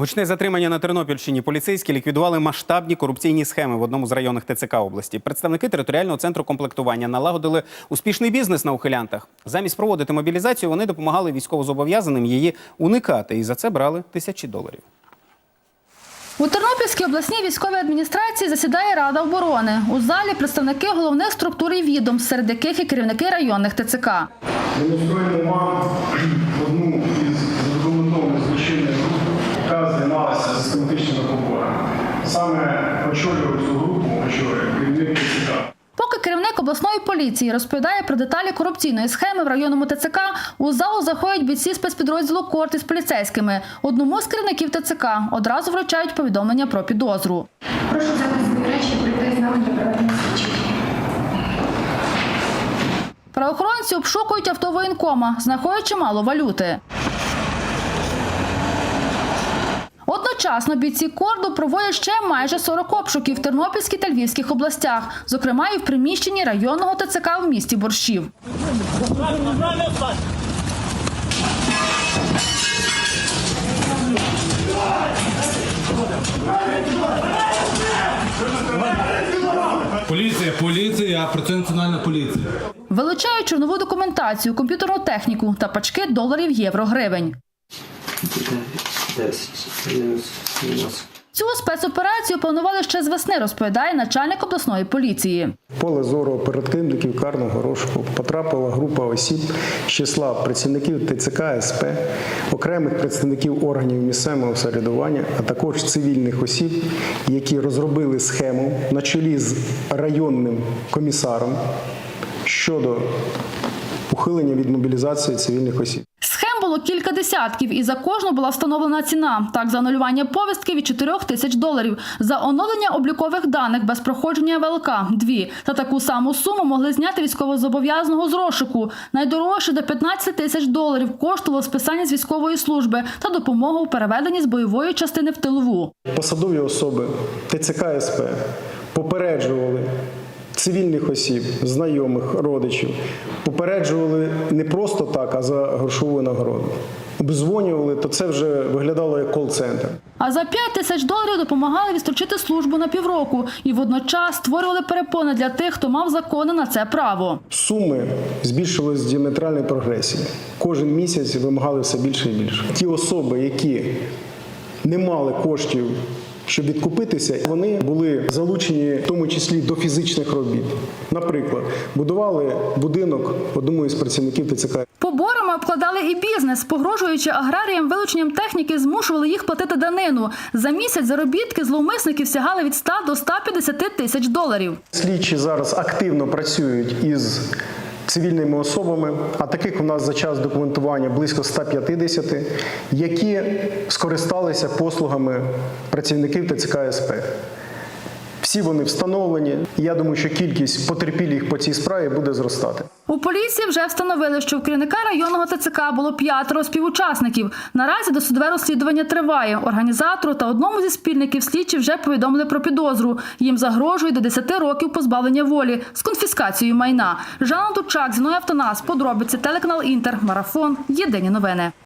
Гучне затримання на Тернопільщині. Поліцейські ліквідували масштабні корупційні схеми в одному з районних ТЦК області. Представники територіального центру комплектування налагодили успішний бізнес на ухилянтах. Замість проводити мобілізацію, вони допомагали військовозобов'язаним її уникати і за це брали тисячі доларів. У Тернопільській обласній військовій адміністрації засідає Рада оборони. У залі представники головних структур і відомств, серед яких і керівники районних ТЦК. Демонструємо вам обласної поліції розповідає про деталі корупційної схеми в районному ТЦК, у залу заходять бійці спецпідрозділу «Корт» із поліцейськими. Одному з керівників ТЦК одразу вручають повідомлення про підозру. Прошу взяти свої речі прийти з нами проведення. Правоохоронці обшукують авто воєнкома, знаходять чимало валюти. Одночасно бійці корду проводять ще майже 40 обшуків в Тернопільській та Львівських областях, зокрема і в приміщенні районного ТЦК в місті Борщів. Поліція, поліція, я працюю національна поліція. Вилучають чорнову документацію, комп'ютерну техніку та пачки доларів, євро, гривень. 10, мінус, мінус. Цю спецоперацію планували ще з весни, розповідає начальник обласної поліції. Поле зору оперативників карного розшуку потрапила група осіб з числа працівників ТЦК СП, окремих представників органів місцевого самоврядування, а також цивільних осіб, які розробили схему на чолі з районним комісаром щодо ухилення від мобілізації цивільних осіб. Було кілька десятків, і за кожну була встановлена ціна. Так, за анулювання повістки від 4 тисяч доларів, за оновлення облікових даних без проходження ВЛК – дві. За таку саму суму могли зняти військовозобов'язаного з розшуку. Найдорожче до 15 тисяч доларів коштувало списання з військової служби та допомога у переведенні з бойової частини в тилову. Посадові особи ТЦК СП попереджували цивільних осіб, знайомих, родичів, попереджували не просто так, а за грошову нагороду. Обдзвонювали, то це вже виглядало як кол-центр. А за 5 тисяч доларів допомагали відстрочити службу на півроку і водночас створювали перепони для тих, хто мав закони на це право. Суми збільшувалися в діаметральній прогресії. Кожен місяць вимагали все більше і більше. Ті особи, які не мали коштів, щоб відкупитися, вони були залучені в тому числі до фізичних робіт. Наприклад, будували будинок одному із працівників ТЦК. Поборами обкладали і бізнес, погрожуючи аграріям вилученням техніки, змушували їх платити данину. За місяць заробітки зловмисників сягали від 100 до 150 тисяч доларів. Слідчі зараз активно працюють із цивільними особами, а таких у нас за час документування близько 150, які скористалися послугами працівників ТЦК СП. Всі вони встановлені. Я думаю, що кількість потерпілих по цій справі буде зростати. У поліції вже встановили, що в керівника районного ТЦК було п'ятеро співучасників. Наразі досудове розслідування триває. Організатору та одному зі спільників слідчі вже повідомили про підозру. Їм загрожує до 10 років позбавлення волі з конфіскацією майна. Жанна Дучак, Зіною Автонас, подробиці, телеканал Інтер, Марафон. Єдині новини.